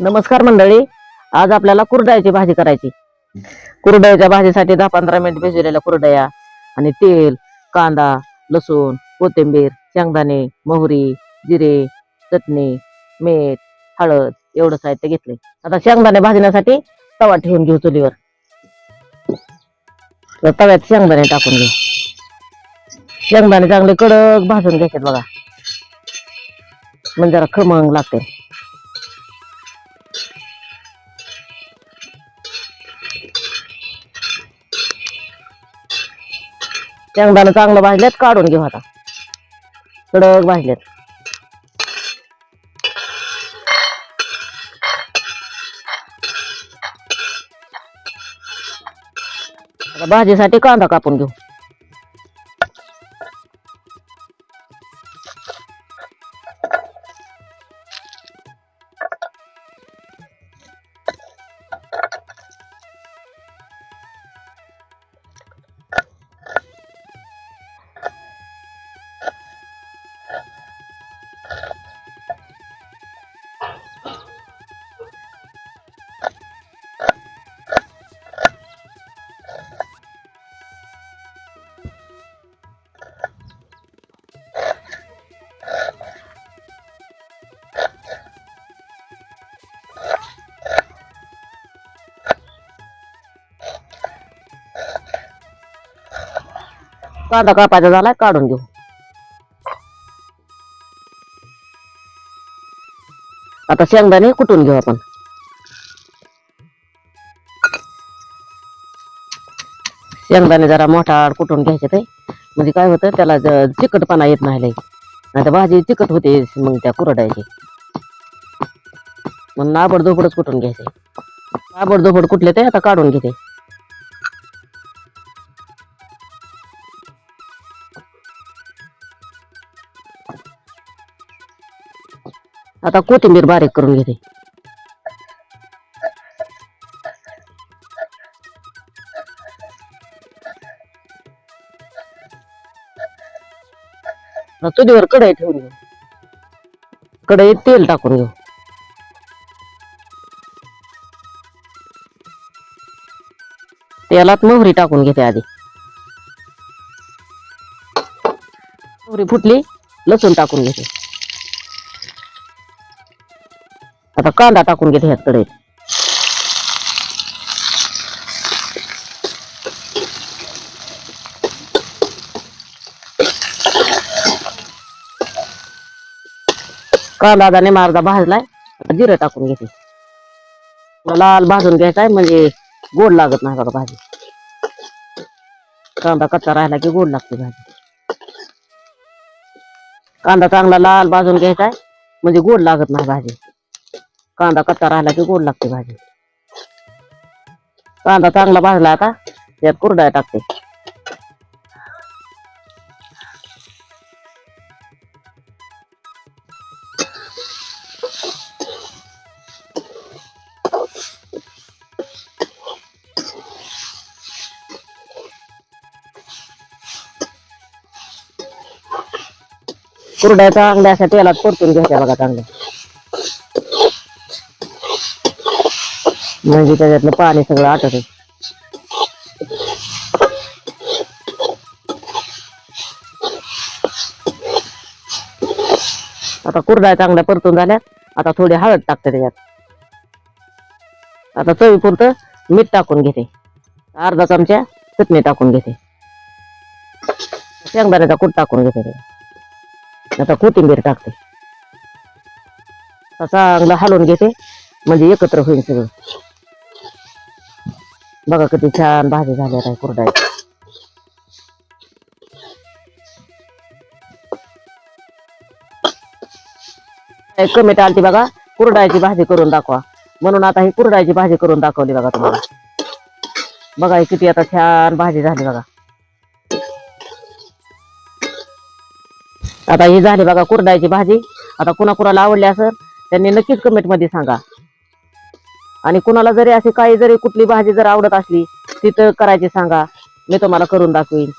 नमस्कार मंडळी. आज आपल्याला कुरडयाची भाजी करायची. कुरडयाच्या भाजीसाठी दहा पंधरा मिनिट भिजवलेल्या कुरडया आणि तेल कांदा लसूण कोथिंबीर शेंगदाणे मोहरी जिरे चटणी मीठ हळद एवढं साहित्य घेतले. आता शेंगदाणे भाजण्यासाठी तवा ठेवून घेऊ चुलीवर. तर तव्यात शेंगदाणे टाकून घेऊ. शेंगदाणे चांगले कडक भाजून घ्यायचे बघा. म्हणजे जरा खमंग लागते शेंगदाणं चांगलं भाजल्यात काढून घेऊ आता. कडक भाजल्यात आता भाजीसाठी कांदा कापून घेऊ. कांदा कापायचा झालाय काढून घेऊ. आता शेंगदाणे कुटून घेऊ आपण. शेंगदाणे जरा मोठा कुटून घ्यायचे ते. म्हणजे काय होतं त्याला चिकटपणा येत नाही नाही तर भाजी चिकट होते मग त्या कुरडायची. मग नाबड दोबडच कुटून घ्यायचे. नाबड कुठले ते आता काढून घेते. आता कोथिंबीर बारीक करून घेते. आता चुलीवर कढई ठेवून घेऊ. कढईत तेल टाकून घेऊ. तेलात मोहरी टाकून घेते आधी. मोहरी फुटली लसूण टाकून घेते. आता कांदा टाकून घेते ह्यात कढईत कांदा दाने मारदा भाजलाय जिरं टाकून घेते. लाल भाजून घ्यायचाय म्हणजे गोड लागत नाही बघा भाजी. कांदा कच्चा राहिला की गोड लागते भाजी. कांदा चांगला लाल भाजून घ्यायचाय म्हणजे गोड लागत नाही भाजी. कांदा कच्चा राहिला की गोड लागते भाजी कांदा चांगला भाजला आता त्यात कुरडाय टाकते कुरड्या चांगल्या अशा तेलात परतून घ्यायच्या बघा चांगल्या म्हणजे त्याच्यातलं पाणी सगळं आटत आता कुरड्या चांगल्या परतून झाल्या. आता थोडी हळद टाकते त्याच्यात. आता चवीपुरतं मीठ टाकून घेते. अर्धा चमच्या चटणी टाकून घेते. शेंगदाण्याचा कूट टाकून घेते आता कोथिंबीर टाकते. आता चांगलं हलवून घेते. म्हणजे एकत्र होईल सगळं. बघा किती छान भाजी झाली आहे कुरडाई. कमेंट आलती बघा कुरडायची भाजी करून दाखवा. म्हणून आता ही कुरडायची भाजी करून दाखवली बघा तुम्हाला. बघा ही किती आता छान भाजी झाली बघा. आता ही झाली बघा कुरडायची भाजी. आता कुणाकुणाला आवडली असेल त्यांनी नक्कीच कमेंटमध्ये सांगा. आणि कुणाला जरी अशी काही जरी कुठली भाजी जर आवडत असली ती तर करायची सांगा. मी तुम्हाला करून दाखवीन.